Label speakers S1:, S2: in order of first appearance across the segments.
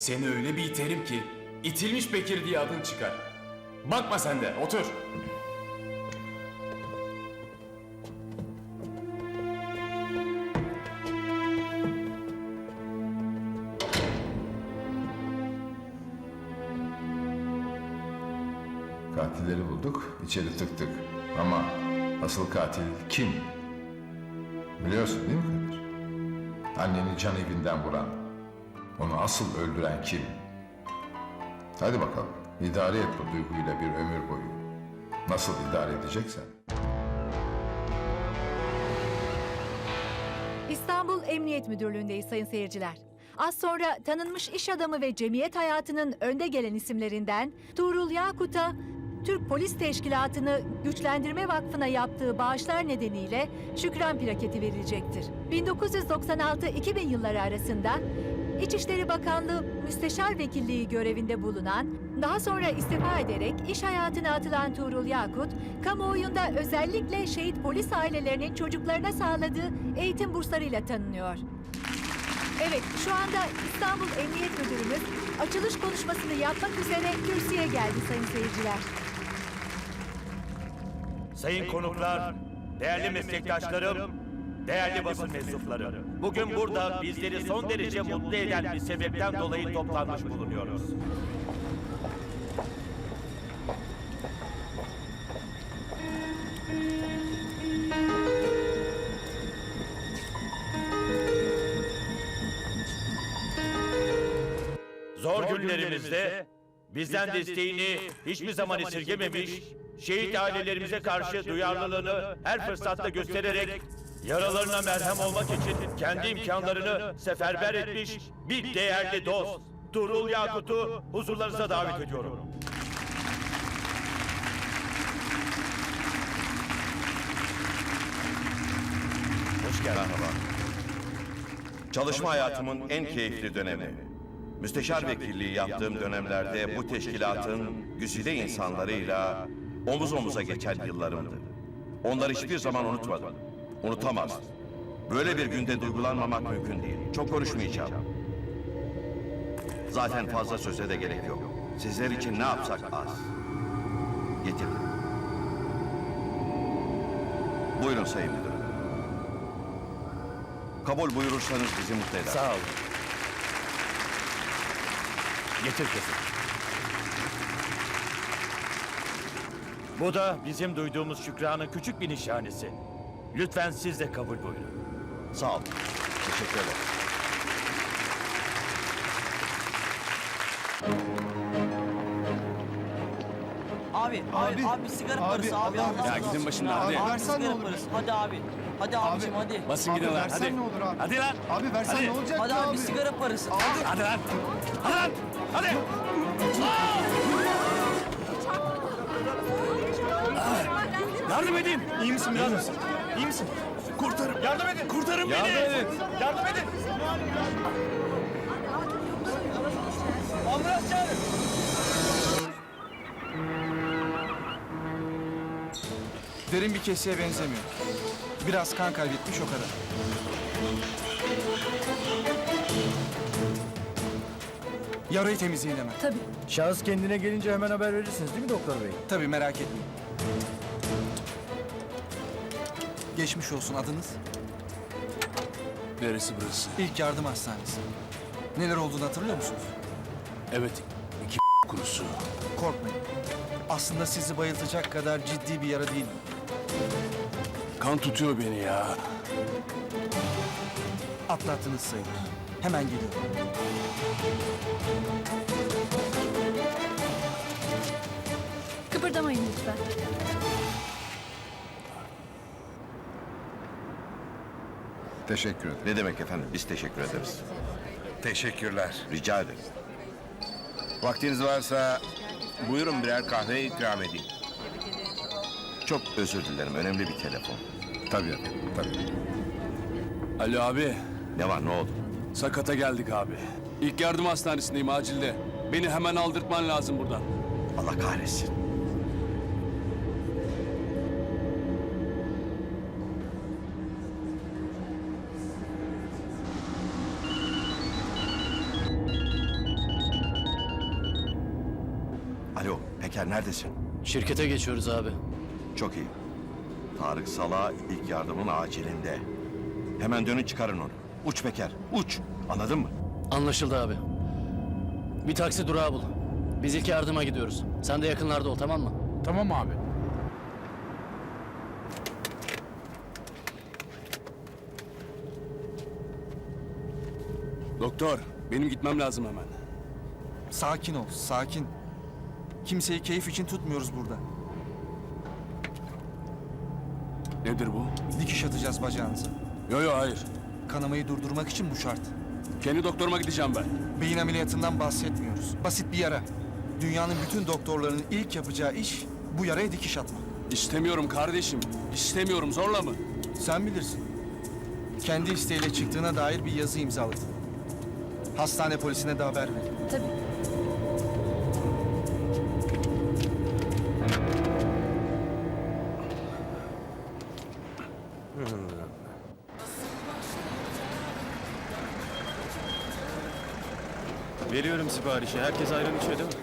S1: Seni öyle bir iterim ki itilmiş Bekir diye adın çıkar. Bakma sen de otur.
S2: Katilleri bulduk, içeri tıktık. Ama asıl katil kim? Biliyorsun değil mi Kadir? Anneni can evinden vuran, onu asıl öldüren kim? Hadi bakalım, idare et bu duyguyla bir ömür boyu. Nasıl idare edeceksen.
S3: İstanbul Emniyet Müdürlüğü'ndeyiz sayın seyirciler. Az sonra tanınmış iş adamı ve cemiyet hayatının önde gelen isimlerinden Tuğrul Yakut'a Türk Polis Teşkilatı'nı Güçlendirme Vakfı'na yaptığı bağışlar nedeniyle şükran plaketi verilecektir. 1996-2000 yılları arasında İçişleri Bakanlığı Müsteşar Vekilliği görevinde bulunan, daha sonra istifa ederek iş hayatına atılan Tuğrul Yakut, kamuoyunda özellikle şehit polis ailelerinin çocuklarına sağladığı eğitim burslarıyla tanınıyor. Evet, şu anda İstanbul Emniyet Müdürümüz açılış konuşmasını yapmak üzere kürsüye geldi sayın seyirciler.
S4: Sayın konuklar, değerli meslektaşlarım, değerli basın mensupları. Bugün burada bizleri son derece mutlu eden bir sebepten dolayı toplanmış bulunuyoruz. Zor günlerimizde bizden desteğini hiçbir zaman esirgememiş, şehit ailelerimize karşı duyarlılığını her fırsatta göstererek yaralarına merhem olmak için kendi imkanlarını seferber etmiş bir değerli dost Turul Yakut'u huzurlarınıza davet ediyorum.
S5: Hoş geldin. Merhaba. Çalışma hayatımın en keyifli dönemi. Müsteşar vekilliği yaptığım dönemlerde bu teşkilatın güzide insanlarıyla omuz omuza geçen yıllarımdı. Onları hiçbir zaman unutmadım. Unutamazdım. Böyle bir günde duygulanmamak mümkün değil. Çok konuşmayacağım. Zaten fazla söze de gerek yok. Sizler için ne yapsak az. Getirdim. Buyurun Sayın Müdürüm. Kabul buyurursanız bizi mutlu eder.
S4: Sağ olun. Getir kızım. Bu da bizim duyduğumuz şükranın küçük bir nişanesi. Lütfen siz de kabul buyurun.
S5: Sağ olun. Teşekkür ederim.
S6: Abi, abi, abi, bir sigara parası abi. Allah
S7: Ya gidin başımdan, hadi.
S6: Abi,
S7: Versen
S6: sigara
S7: ne olur?
S6: parası. Hadi abi. Hadi abicim hadi.
S7: Basın
S8: Abi
S7: gidin lan
S8: versen
S7: hadi.
S8: ne olur abi?
S7: Hadi lan.
S8: Abi versen
S7: Hadi.
S8: ne olacak
S6: Hadi
S8: ki
S6: abi,
S8: abi?
S6: sigara parası.
S7: Hadi lan. Hadi lan. Hadi. Yardım edin.
S4: İyi misin biraz? İyi misin?
S7: Kurtarın.
S4: Yardım edin.
S7: Kurtarın beni.
S4: Yardım edin. Yardım edin. Ambulans çağırın.
S8: Derin bir kesiye benzemiyor. Biraz kan kaybetmiş o kadar. Yarayı temizleyin hemen.
S3: Tabii.
S9: Şahıs kendine gelince hemen haber verirsiniz değil mi doktor bey?
S8: Tabii merak etmeyin. Geçmiş olsun adınız?
S7: Neresi burası?
S8: İlk yardım hastanesi. Neler olduğunu hatırlıyor musunuz?
S7: Evet. iki kurusu.
S8: Korkmayın. Aslında sizi bayıltacak kadar ciddi bir yara değil.
S7: Kan tutuyor beni ya.
S8: Atlattınız sayılır. Hemen geliyorum.
S3: Kıpırdamayın lütfen.
S2: Teşekkür ederim.
S5: Ne demek efendim? Biz teşekkür ederiz.
S10: Teşekkürler.
S5: Rica ederim.
S10: Vaktiniz varsa buyurun birer kahve ikram edeyim.
S5: Çok özür dilerim. Önemli bir telefon.
S2: Tabii efendim, tabii.
S7: Ali abi.
S5: Ne var? Ne oldu?
S7: Sakata geldik abi. İlk yardım hastanesindeyim acilde. Beni hemen aldırtman lazım buradan.
S5: Allah kahretsin. Peker neredesin?
S9: Şirkete geçiyoruz abi.
S5: Çok iyi. Tarık Sala ilk yardımın acilinde. Hemen dönün çıkarın onu. Uç Peker uç. Anladın mı?
S9: Anlaşıldı abi. Bir taksi durağı bul. Biz ilk yardıma gidiyoruz. Sen de yakınlarda ol tamam mı?
S8: Tamam abi.
S7: Doktor, benim gitmem lazım hemen.
S8: Sakin ol, sakin. Kimseyi keyif için tutmuyoruz burada.
S7: Nedir bu?
S8: Dikiş atacağız bacağınıza.
S7: Yo yo hayır.
S8: Kanamayı durdurmak için bu şart.
S7: Kendi doktoruma gideceğim ben.
S8: Beyin ameliyatından bahsetmiyoruz. Basit bir yara. Dünyanın bütün doktorlarının ilk yapacağı iş bu yaraya dikiş atmak.
S7: İstemiyorum kardeşim. İstemiyorum zorla mı?
S8: Sen bilirsin. Kendi isteğiyle çıktığına dair bir yazı imzaladım. Hastane polisine de haber ver.
S11: Tabii.
S1: Siparişi. Herkes ayran içiyor değil mi?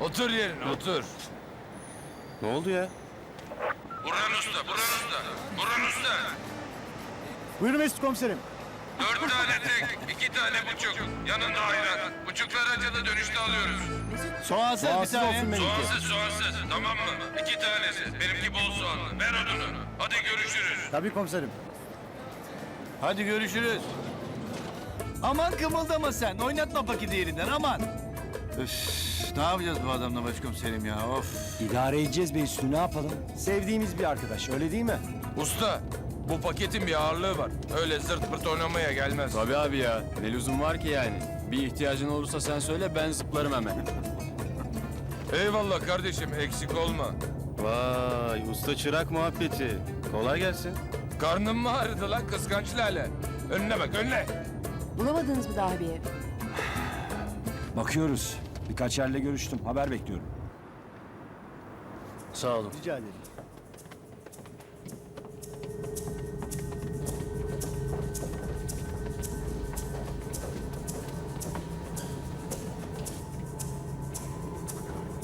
S2: Otur yerine otur.
S1: Ne oldu ya?
S2: Burhan Usta, Burhan Usta, Burhan Usta.
S9: Buyurun Mesut komiserim.
S2: Dört tane tek, iki tane buçuk. Yanında ayran. Buçuklar acılı dönüşte alıyoruz.
S9: Soğansız, bir tane. Olsun
S2: Soğansız, soğansız. Tamam mı? İki tanesi. Benimki bol soğanlı. Ver odunu. Hadi görüşürüz.
S9: Tabii komiserim.
S6: Hadi görüşürüz.
S12: Aman kımıldama sen. Oynatma paketi yerinden aman.
S6: Üf, ne yapacağız bu adamla başkomiserim ya of.
S9: İdare edeceğiz be üstü ne yapalım? Sevdiğimiz bir arkadaş öyle değil mi?
S2: Usta, bu paketin bir ağırlığı var. Öyle zırt pırt oynamaya gelmez.
S1: Tabii abi ya. Ne lüzum var ki yani? Bir ihtiyacın olursa sen söyle ben zıplarım hemen.
S2: Eyvallah kardeşim, eksik olma.
S1: Vay usta çırak muhabbeti. Kolay gelsin.
S2: Karnım mı ağrıdı lan kıskanç lale? Önüne bak, önüne.
S11: Bulamadınız mı daha bir ev?
S9: Bakıyoruz. Birkaç yerle görüştüm. Haber bekliyorum.
S7: Sağ olun.
S9: Rica ederim.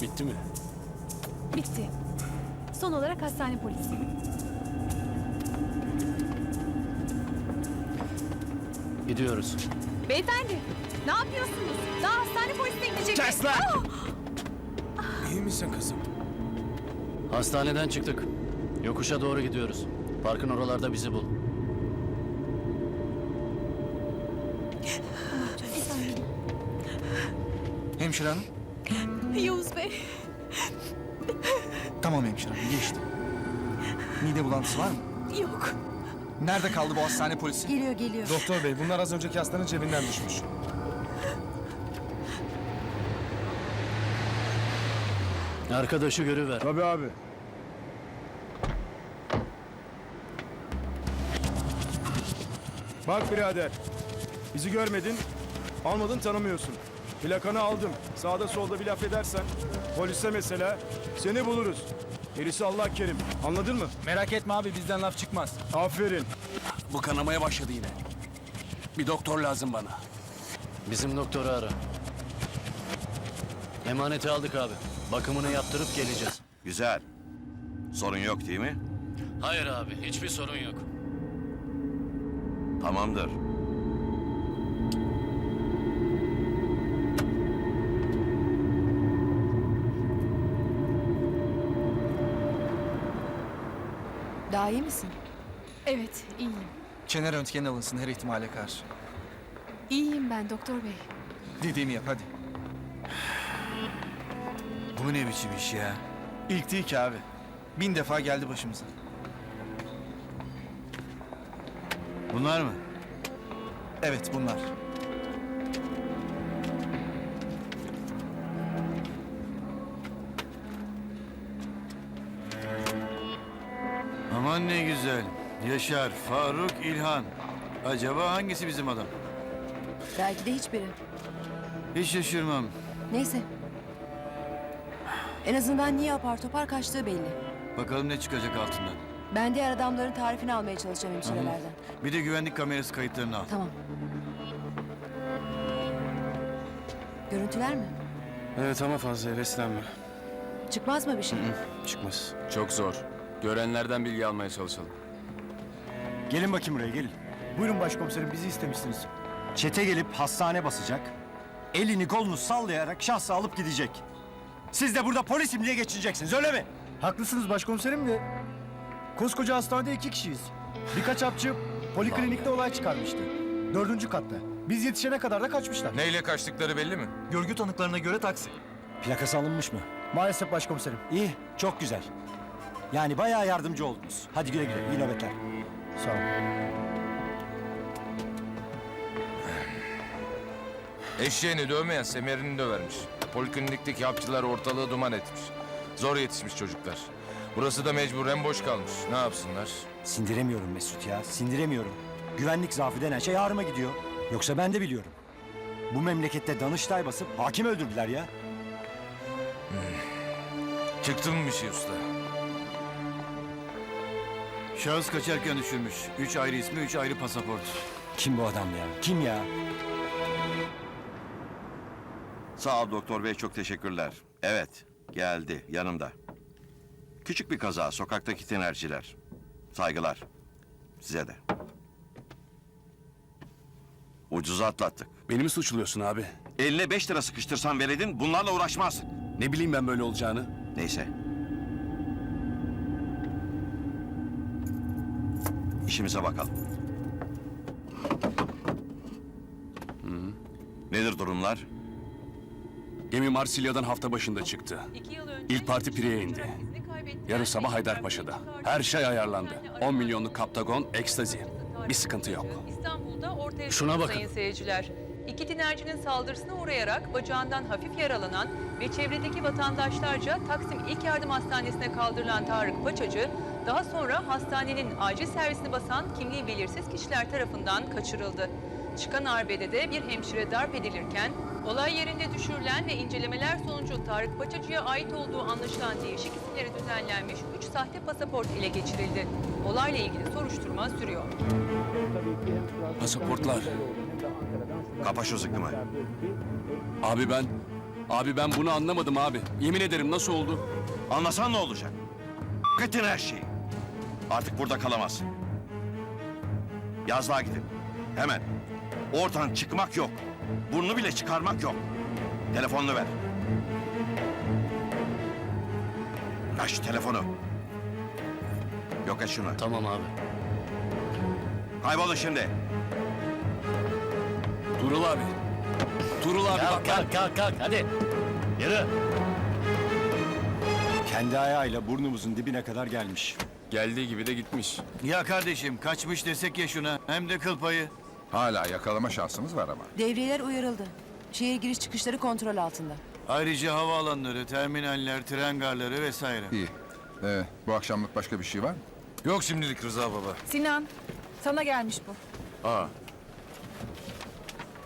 S7: Bitti mi?
S11: Bitti. Son olarak hastane polisi.
S9: Gidiyoruz.
S11: Beyefendi, ne yapıyorsunuz? Daha hastane polisine gidecek. Kes lan!
S8: İyi misin kızım?
S9: Hastaneden çıktık. Yokuşa doğru gidiyoruz. Parkın oralarda bizi bul.
S8: Hemşire hanım.
S11: Yavuz Bey.
S8: Tamam hemşire hanım, geçti. Mide bulantısı var mı?
S11: Yok.
S8: Nerede kaldı bu hastane polisi?
S11: Geliyor, geliyor.
S8: Doktor bey, bunlar az önceki hastanın cebinden düşmüş.
S9: Arkadaşı görüver.
S8: Tabii abi.
S13: Bak birader, bizi görmedin, almadın tanımıyorsun. Plakanı aldım. Sağda solda bir laf edersen, polise mesela, seni buluruz. Gerisi Allah kerim. Anladın mı?
S8: Merak etme abi, bizden laf çıkmaz.
S13: Aferin.
S7: Bu kanamaya başladı yine. Bir doktor lazım bana.
S9: Bizim doktoru ara. Emaneti aldık abi. Bakımını yaptırıp geleceğiz.
S5: Güzel. Sorun yok değil mi?
S9: Hayır abi, hiçbir sorun yok.
S5: Tamamdır.
S11: Daha iyi misin? Evet, iyiyim.
S8: Çene röntgeni alınsın her ihtimale karşı.
S11: İyiyim ben doktor bey.
S8: Dediğimi yap hadi.
S6: Bu ne biçim iş ya?
S8: İlk değil ki abi. Bin defa geldi başımıza.
S6: Bunlar mı?
S8: Evet bunlar.
S6: Aman ne güzel. Yaşar, Faruk, İlhan. Acaba hangisi bizim adam?
S11: Belki de hiçbiri.
S6: Hiç şaşırmam.
S11: Neyse. En azından niye apar topar kaçtığı belli.
S6: Bakalım ne çıkacak altından.
S11: Ben diğer adamların tarifini almaya çalışacağım hemşirelerden.
S6: Bir de güvenlik kamerası kayıtlarını al.
S11: Tamam. Görüntüler mi?
S7: Evet ama fazla heveslenme.
S11: Çıkmaz mı bir şey?
S7: Çıkmaz. Çok zor. Görenlerden bilgi almaya çalışalım.
S14: Gelin bakayım buraya gelin.
S15: Buyurun başkomiserim bizi istemişsiniz.
S14: Çete gelip hastane basacak. Elini kolunu sallayarak şahsı alıp gidecek. Siz de burada polisim diye geçineceksiniz öyle mi?
S15: Haklısınız başkomiserim de. Koskoca hastanede iki kişiyiz. Birkaç hapçı poliklinikte olay çıkarmıştı. Dördüncü katta. Biz yetişene kadar da kaçmışlar.
S2: Neyle kaçtıkları belli mi?
S14: Görgü tanıklarına göre taksi. Plakası alınmış mı?
S15: Maalesef başkomiserim.
S14: İyi, çok güzel. Yani bayağı yardımcı oldunuz. Hadi güle güle, iyi nöbetler.
S15: Sağ olun.
S2: Eşeğini dövmeyen semerini dövermiş. Poliklinikteki hapçılar ortalığı duman etmiş. Zor yetişmiş çocuklar. Burası da mecburen boş kalmış. Ne yapsınlar?
S14: Sindiremiyorum Mesut ya, sindiremiyorum. Güvenlik zaafı denen şey ağrıma gidiyor. Yoksa ben de biliyorum. Bu memlekette Danıştay basıp hakim öldürdüler ya.
S2: Çıktı mı bir şey usta?
S6: Şahıs kaçarken düşürmüş. Üç ayrı ismi, üç ayrı pasaport.
S14: Kim bu adam ya? Kim ya?
S5: Sağ ol doktor bey çok teşekkürler. Evet geldi yanımda. Küçük bir kaza sokaktaki tinerciler. Saygılar. Size de. Ucuza atlattık.
S7: Beni mi suçluyorsun abi?
S5: Eline beş lira sıkıştırsan veledin bunlarla uğraşmaz.
S7: Ne bileyim ben böyle olacağını.
S5: Neyse. İşimize bakalım. Nedir durumlar?
S7: Gemi Marsilya'dan hafta başında çıktı. İlk parti Pire'ye indi. Yarın sabah Haydarpaşa'da. Her şey ayarlandı. 10 milyonluk kaptagon, ekstazi. Bir sıkıntı yok.
S16: İstanbul'da ortaya
S9: Şuna bakın.
S16: sayın seyirciler. İki dinercinin saldırısına uğrayarak bacağından hafif yaralanan ve çevredeki vatandaşlarca Taksim İlk Yardım Hastanesi'ne kaldırılan Tarık Paçacı, daha sonra hastanenin acil servisini basan kimliği belirsiz kişiler tarafından kaçırıldı. Çıkan arbedede bir hemşire darp edilirken, olay yerinde düşürülen ve incelemeler sonucu Tarık Paçacı'ya ait olduğu anlaşılan değişik isimleri düzenlenmiş 3 sahte pasaport ele geçirildi. Olayla ilgili soruşturma sürüyor.
S7: Pasaportlar.
S5: Kapa şu zıkkımı.
S7: Abi ben... Abi ben bunu anlamadım abi. Yemin ederim nasıl oldu?
S5: Anlasan ne olacak? Kıtın her şeyi. Artık burada kalamazsın. Yazlığa gidin. Hemen. Oradan çıkmak yok. Burnunu bile çıkarmak yok. Telefonunu ver. Ver şu telefonu. Yok et şunu.
S9: Tamam abi.
S5: Kaybolun şimdi.
S7: Tuğrul abi. Tuğrul abi bak
S9: Kalk kalk kalk kalk hadi. Yürü.
S14: Kendi ayağıyla burnumuzun dibine kadar gelmiş.
S7: Geldiği gibi de gitmiş.
S6: Ya kardeşim kaçmış desek ya şuna. Hem de kıl payı.
S2: Hala yakalama şansımız var ama.
S11: Devriyeler uyarıldı. Şehir giriş çıkışları kontrol altında.
S6: Ayrıca havaalanları, terminaller, tren garları vesaire.
S2: İyi. Ee, bu akşamlık başka bir şey var mı? Yok şimdilik Rıza baba.
S11: Sinan, sana gelmiş bu.
S7: Aa.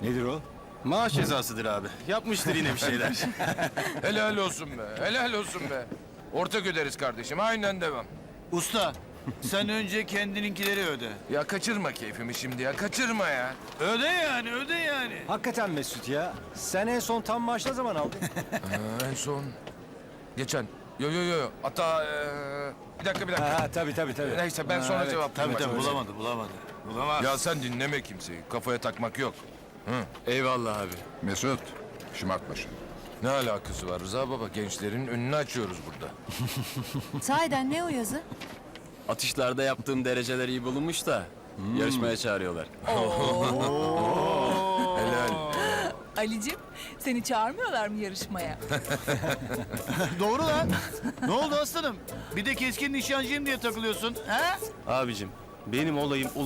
S14: Nedir o?
S6: Maaş cezasıdır abi. Yapmıştır yine bir şeyler.
S2: Helal olsun be. Helal olsun be. Ortak öderiz kardeşim. Aynen devam.
S6: Usta, sen önce kendininkileri öde.
S2: Ya kaçırma keyfimi şimdi ya. Kaçırma ya.
S6: Öde yani, öde yani.
S14: Hakikaten Mesut ya. Sen en son tam maaş ne zaman aldın?
S2: Ha, en son. Geçen. Yo yo yo. Hatta ee, bir dakika bir dakika.
S14: ha, tabii tabii tabii.
S2: Neyse ben sonra
S6: Evet,
S2: cevaplayayım.
S6: Tabii tabii bulamadı, bulamadı. Bulamaz.
S2: Ya sen dinleme kimseyi. Kafaya takmak yok.
S7: Eyvallah abi.
S2: Mesut. Şımart başını. Ne alakası var Rıza baba? Gençlerin önünü açıyoruz burada.
S11: Sahiden ne o yazı?
S7: Atışlarda yaptığım dereceler iyi bulunmuş da yarışmaya çağırıyorlar.
S2: Helal.
S16: Alicim, seni çağırmıyorlar mı yarışmaya?
S6: Doğru lan. ne oldu aslanım? Bir de keskin nişancıyım diye takılıyorsun. Ha?
S1: Abicim benim olayım